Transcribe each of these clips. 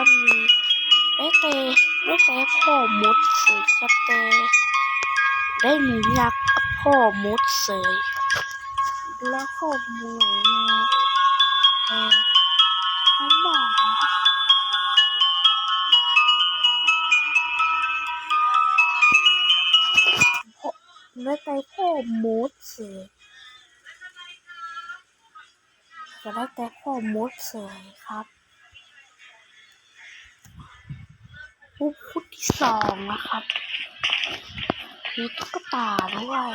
จะมีได้แต่ได้แต่พ่อมดเสยกระแตได้หนูยักษ์พ่อมดเสยแล้วข้อมูลไหนมาเออทั้งหมดพ่อได้แต่พ่อมดเสยจะได้แต่พ่อมดเสยครับ ผู้พูดที่สองนะครับ มีตุ๊กตาด้วย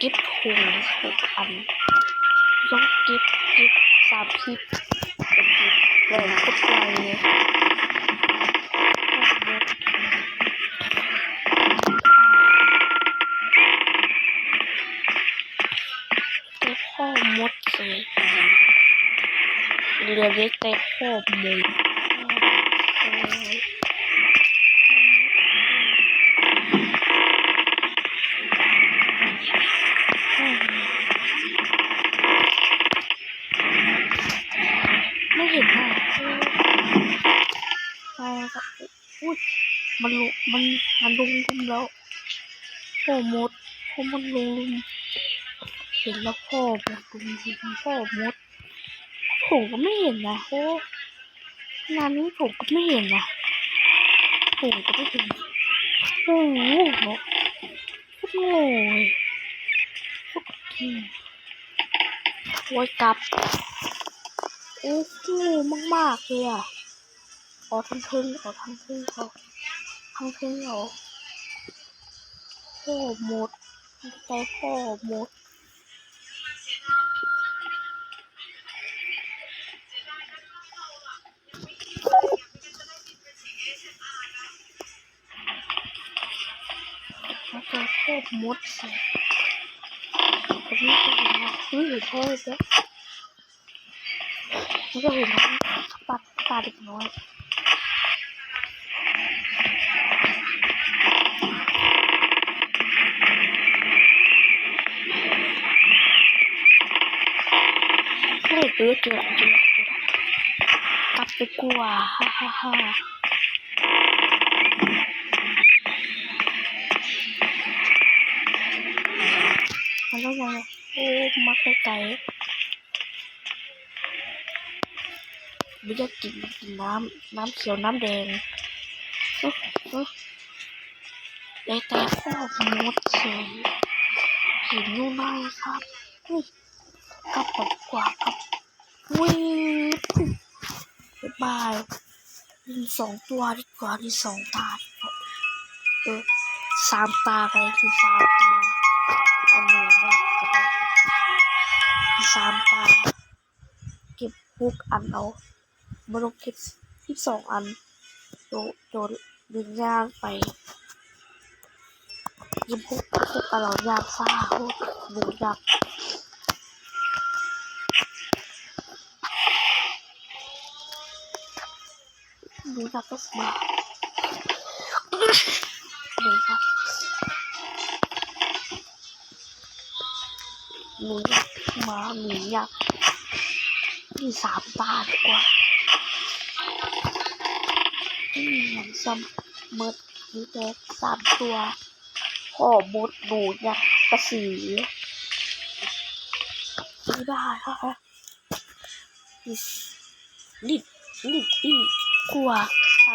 กิฟถุงหกอันยกกิฟกิฟสามสิบเป็นกิฟเลยพุดไวเลยแต่พ่อมดเลยเรือเล็กแต่พ่อมด ไม่เห็นอะใช่ครับอุ้ยมันลงมันมันลงลุมแล้วพ่อมดพ่อมันลุงลุมเห็นแล้วพ่อมดลุมลุมพ่อมดผมก็ไม่เห็นนะโอ้ งานนี้ผมก็ไม่เห็นนะผมก็ไม่เห็นโอ้โหโง่โคตรเก่งโอ้ยกลับโอ้โง่มากๆเลยอะขอทำทึ่งขอทำทึ่งขอทำทึ่งเหรอพ่อหมดใจพ่อหมด ก็โคตรมดสิผมไม่เคยเห็นนะเฮ้ยเท่เลยไม่เคยเห็นนะปัดตาเด็กน้อยเฮ้ยเจอเจอเจอเจอกลับไปกลัวฮ่าฮ่าฮ่า มันต้องยังโอ้มาไกลไม่อยากกินกินน้ำน้ำเขียวน้ำแดงเอ๊ะเอ๊ะได้แต่พ่อมดเฉยเห็นอยู่นไหนครับเฮ้ยกลับก่อนดีกว่าครับวิ่งบ๊ายบายมีสองตัวดีกว่ามีสองตาดีกว่าเออสามตาไปคือสามตา สามตาเก็บพุกอันเอาไม่ต้องเก็บที่สองอันโดโดนดึงย่างไปยิงพุกพุกอันเรายางซ่าโคตรหนูยักษ์หนูยักษ์ก็สมา หนูอยากมีสามตาดีกว่าไม่มีเงินซ้ำเมดมีแต่สามตัวพ่อมดหนูอยากกระสีไม่ได้ค่ะลิดลิดลิดอีกลัวใคร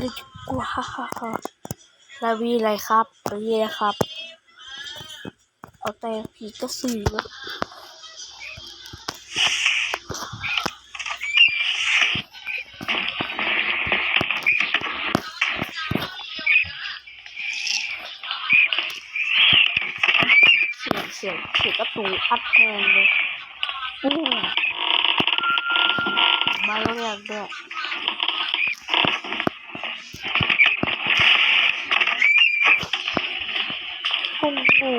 ลิกลัวฮ่าฮ่าฮ่า ลาวีอะไรครับลาวีอะไรครับ เอาแต่ผีกระสือเสียงเสียงเสียงกระตูอัดแทนเลยปุ้มาแล้วแรงด้วย ปุ้งปู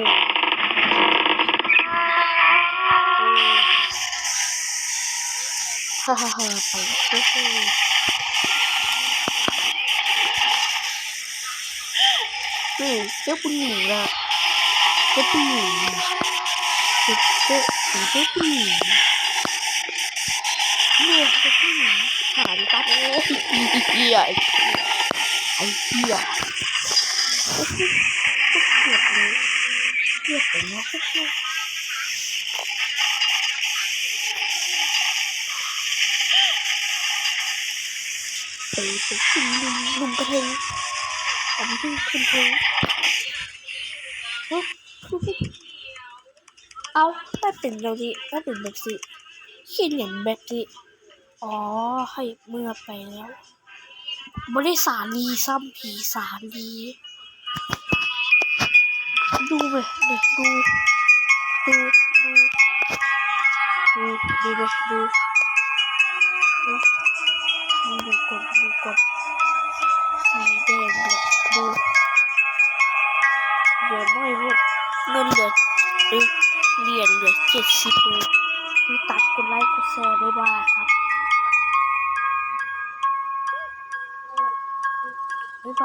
ฮ่าฮ่าฮ่าไปเฮ้ยนี่เจ้าปุ้งหนูอะเจ้าปุ้งหนูเจ้าปุ้งจอผีเจอผู้หญิงเนี่ยเจอผู้หญิงหาดิครับโอ้ยไอ้เหี้ยไอ้เหี้ยก็คือก็เกลี ยดเลยเกลียดไปเนาะก็คือไปไปกินลุมลุมกระเทงผมเพิ่งคุณเทงเฮ้ยเอาไม่เป็นเราดิไม่เป็นแบบสิขียนอย่างแบบสิอ๋อ ให้เมื่อไปแล้วบริสาลีซ้ำผีสาลี ดูไปเด็กดูดูดูดูดูไปดูดูดูกดดูกดสีแดงเลยดูเหลือน้อยหมดเงินเหลือเอ้ยเหรียญเหลือเจ็ดสิบเลยคือตัดกดไลค์กดแชร์บ๊ายบายครับ